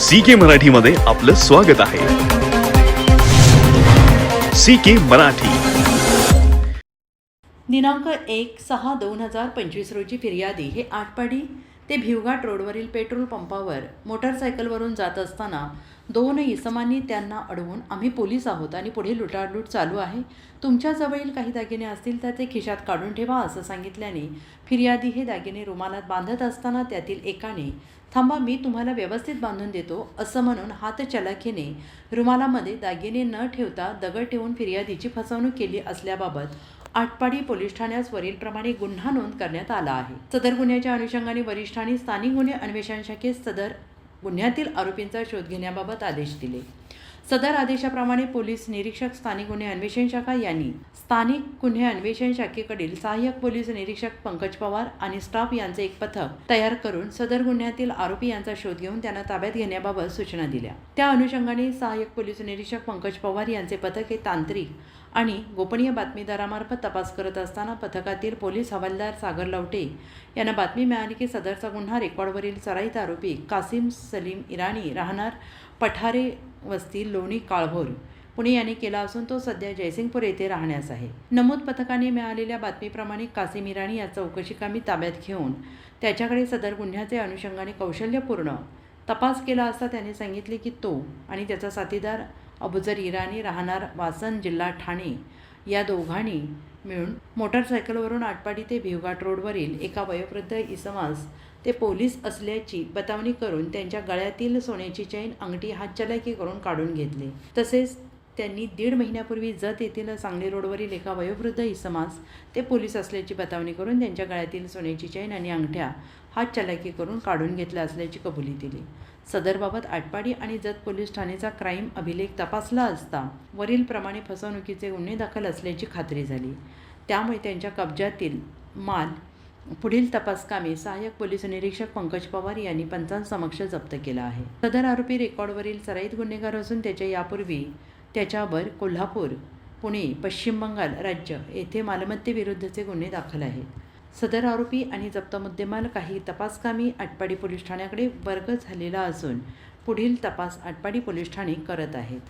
C के मराठीमध्ये आपलं स्वागत आहे. C K Marathi. दिनांक एक सहा दोन हजार पंचवीस रोजी फिर्यादी हे आटपाडी ते भिवघाट रोडवरील पेट्रोल पंपावर मोटारसायकलवरून जात असताना दोन इसमांनी त्यांना अडवून आम्ही पोलीस आहोत आणि पुढे लुटालूट चालू आहे. तुमच्याजवळील काही दागिने असतील तर ते खिशात काढून ठेवा असं सांगितल्याने फिर्यादी हे दागिने रुमालात बांधत असताना त्यातील एकाने थांबा मी तुम्हाला व्यवस्थित बांधून देतो असं म्हणून हातचलाखीने रुमालामध्ये दागिने न ठेवता दगड ठेवून फिर्यादीची फसवणूक केली असल्याबाबत आटपाडी पोलीस ठाण्यास वरीलप्रमाणे गुन्हा नोंद करण्यात आला आहे. सदर गुन्ह्याच्या अनुषंगाने वरिष्ठांनी स्थानिक गुन्हे अन्वेषण शाखेत सदर गुन्ह्यातील आरोपींचा शोध घेण्याबाबत आदेश दिले. सदर आदेशाप्रमाणे पोलीस निरीक्षक स्थानिक गुन्हे अन्वेषण शाखा यांनी स्थानिक गुन्हे अन्वेषण शाखेकडील सहाय्यक पोलीस निरीक्षक पंकज पवार आणि स्टाफ यांचे एक पथक तयार करून सदर गुन्ह्यातील आरोपी यांचा शोध घेऊन त्यांना ताब्यात घेण्याबाबत सूचना दिल्या. त्या अनुषंगाने सहाय्यक पोलीस निरीक्षक पंकज पवार यांचे पथक हे तांत्रिक आणि गोपनीय बातमीदारामार्फत तपास करत असताना पथकातील पोलीस हवालदार सागर लवटे यांना बातमी मिळाली की सदरचा गुन्हा रेकॉर्डवरील सराईत आरोपी कासिम सलीम इराणी राहणार पठारे वस्ती लोणी काळभोर. पुणे यांनी केला असून तो सध्या जयसिंगपूर येथे राहण्यास आहे. नमूद पथकाने मिळालेल्या बातमीप्रमाणे कासिम इराणी या चौकशीकामी ताब्यात घेऊन त्याच्याकडे सदर गुन्ह्याचे अनुषंगाने कौशल्यपूर्ण तपास केला असता त्याने सांगितले की तो आणि त्याचा साथीदार अबुजर इराणी राहणार वासन जिल्हा ठाणे या दोघांनी मिळून मोटारसायकलवरून आटपाडी ते भिवघाट रोडवरील एका वयोवृद्ध इसमास ते पोलीस असल्याची बतावणी करून त्यांच्या गळ्यातील सोन्याची चैन अंगठी हातचलाकी करून काढून घेतली. तसेच त्यांनी दीड महिन्यापूर्वी जत येथील सांगली रोडवरील एका वयोवृद्ध इसमास ते पोलीस असल्याची बतावणी करून त्यांच्या गळ्यातील सोन्याची चैन आणि अंगठ्या हात चलाकी करून काढून घेतल्या असल्याची कबुली दिली. सदरबाबत आटपाडी आणि जत पोलीस ठाणेचा क्राईम अभिलेख तपासला असता वरीलप्रमाणे फसवणुकीचे गुन्हे दाखल असल्याची खात्री झाली. त्यामुळे त्यांच्या कब्जातील माल पुढील तपासकामी सहाय्यक पोलीस निरीक्षक पंकज पवार यांनी पंचांसमक्ष जप्त केला आहे. सदर आरोपी रेकॉर्डवरील सराईत गुन्हेगार असून त्याच्या यापूर्वी त्याच्यावर कोल्हापूर पुणे पश्चिम बंगाल राज्य येथे मालमत्तेविरुद्धचे गुन्हे दाखल आहेत. सदर आरोपी आणि जप्त मुद्देमाल काही तपासकामी आटपाडी पोलीस ठाण्याकडे वर्ग झालेला असून पुढील तपास आटपाडी पोलीस ठाणे करत आहेत.